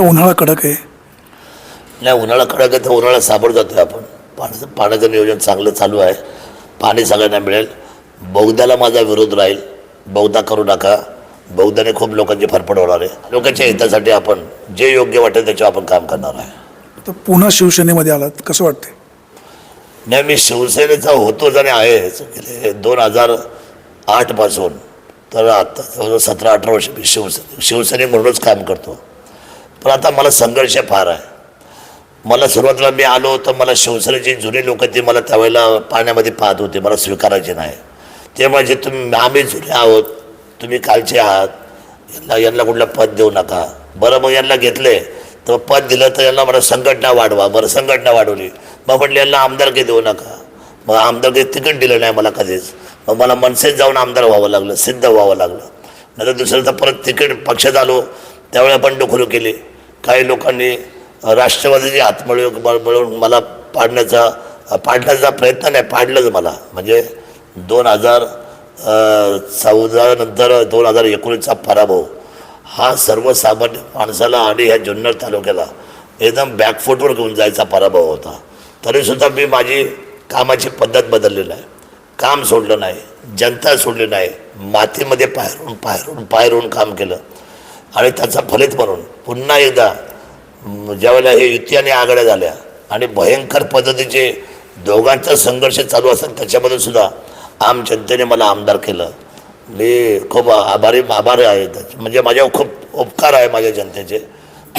उन्हाळा कडक आहे. नाही उन्हाळा कडक आहे तर उन्हाळा सामोरं जातोय आपण. पाण्याचं पाण्याचं नियोजन चांगलं चालू आहे. पाणी सगळ्यांना मिळेल. बौद्धाला माझा विरोध राहील. बौद्धा करू नका. बौद्धाने खूप लोकांची फरफड होणार आहे. लोकांच्या हितासाठी आपण जे योग्य वाटेल त्याच्यावर आपण काम करणार आहे. तर पुन्हा शिवसेनेमध्ये आलात कसं वाटते नाही मी शिवसेनेचा होतोच आणि आहेच गेले दोन हजार आठपासून तर आता जवळजवळ सतरा अठरा वर्ष मी शिवसेने शिवसेने म्हणूनच काम करतो. पण आता मला संघर्ष फार आहे. मला सुरुवातीला मी आलो तर मला शिवसेनेची जुनी लोक ती मला त्यावेळेला पाण्यामध्ये पाहत होते मला स्वीकारायचे नाही. ते म्हणजे तुम्ही आम्ही जुने आहोत तुम्ही कालचे आहात यांना यांना कुठलं पद देऊ नका. बरं मग यांना घेतले तर पद दिलं तर यांना मला संघटना वाढवा बरं संघटना वाढवली. मग म्हटलं यांना आमदारकी देऊ नका. मग आमदारकी तिकीट दिलं नाही मला कधीच. मग मला मनसेत जाऊन आमदार व्हावं लागलं सिद्ध व्हावं लागलं. नंतर दुसरं तर परत तिकीट पक्षात आलो त्यावेळेला पण डोखरू केली. काही लोकांनी राष्ट्रवादीचे आत्मयोग मिळव मिळवून मला पाडण्याचा पाडण्याचा प्रयत्न नाही पाडलंच मला. म्हणजे दोन हजार चौदानंतर दोन हजार एकोणीसचा पराभव हा सर्वसामान्य माणसाला आणि ह्या जुन्नर तालुक्याला एकदम बॅकफूटवर घेऊन जायचा पराभव होता. तरीसुद्धा मी माझी कामाची पद्धत बदलली नाही. काम सोडलं नाही जनता सोडली नाही. मातीमध्ये पायरून पायरून पायरून काम केलं. आणि त्याचा फलित म्हणून पुन्हा एकदा ज्यावेळेला हे युती आणि आघाड्या झाल्या आणि भयंकर पद्धतीचे दोघांचा संघर्ष चालू असेल त्याच्यामध्ये सुद्धा आम जनतेने मला आमदार केलं. मी खूप आभारी आभार आहे. म्हणजे माझ्यावर खूप उपकार आहे माझ्या जनतेचे.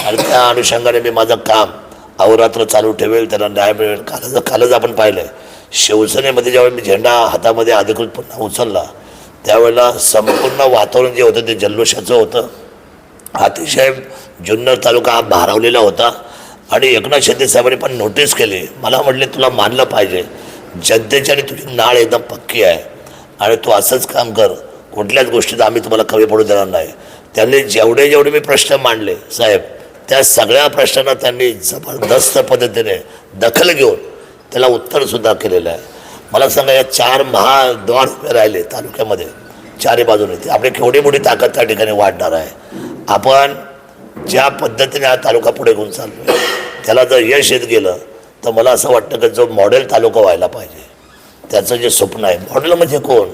आणि त्या अनुषंगाने मी माझं काम अहोरात्र चालू ठेवेल त्याला न्याय मिळेल. कालच कालच आपण पाहिलं आहे शिवसेनेमध्ये ज्यावेळी मी झेंडा हातामध्ये अधिकृत पुन्हा उचलला त्यावेळेला संपूर्ण वातावरण जे होतं ते जल्लोषाचं होतं. अतिशय जुन्नर तालुका हा भारावलेला होता. आणि एकनाथ शिंदे साहेबांनी पण नोटीस केली. मला म्हटले तुला मानलं पाहिजे. जनतेची आणि तुझी नाळ एकदम पक्की आहे. आणि तू असंच काम कर. कुठल्याच गोष्टीत आम्ही तुम्हाला कमी पडू देणार नाही. त्यांनी जेवढे जेवढे मी प्रश्न मांडले साहेब त्या सगळ्या प्रश्नांना त्यांनी जबरदस्त पद्धतीने दखल घेऊन त्याला उत्तरसुद्धा केलेलं आहे. मला सांगा या चार महाद्वार राहिले तालुक्यामध्ये चारी बाजूने ती आपली केवढी मोठी ताकद त्या ठिकाणी वाढणार आहे? आपण ज्या पद्धतीने हा तालुका पुढे घेऊन चाललो त्याला जर यश येत गेलं तर मला असं वाटतं की जो मॉडेल तालुका व्हायला पाहिजे. त्याचं जे स्वप्न आहे मॉडेल म्हणजे कोण?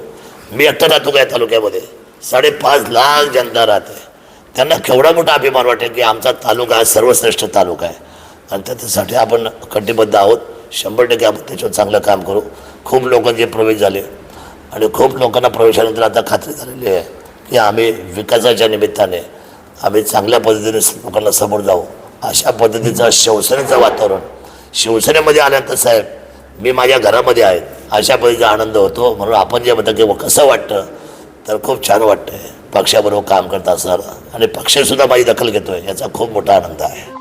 मी आत्ता राहतो का या तालुक्यामध्ये? साडेपाच लाख जनता राहते. त्यांना केवढा मोठा अभिमान वाटेल की आमचा तालुका हा सर्वश्रेष्ठ तालुका आहे. आणि त्याच्यासाठी आपण कटिबद्ध आहोत. शंभर टक्के आपण त्याच्यावर चांगलं काम करू. खूप लोकांचे प्रवेश झाले आणि खूप लोकांना प्रवेशानंतर आता खात्री झालेली आहे की आम्ही विकासाच्या निमित्ताने आम्ही चांगल्या पद्धतीने लोकांना समोर जाऊ. अशा पद्धतीचं शिवसेनेचं वातावरण. शिवसेनेमध्ये आल्यानंतर साहेब मी माझ्या घरामध्ये आहे. अशा पद्धतीचा आनंद होतो. म्हणून आपण जे म्हणतो की कसं वाटतं तर खूप छान वाटतं आहे पक्षाबरोबर काम करत असणार आणि पक्षसुद्धा माझी दखल घेतो आहे याचा खूप मोठा आनंद आहे.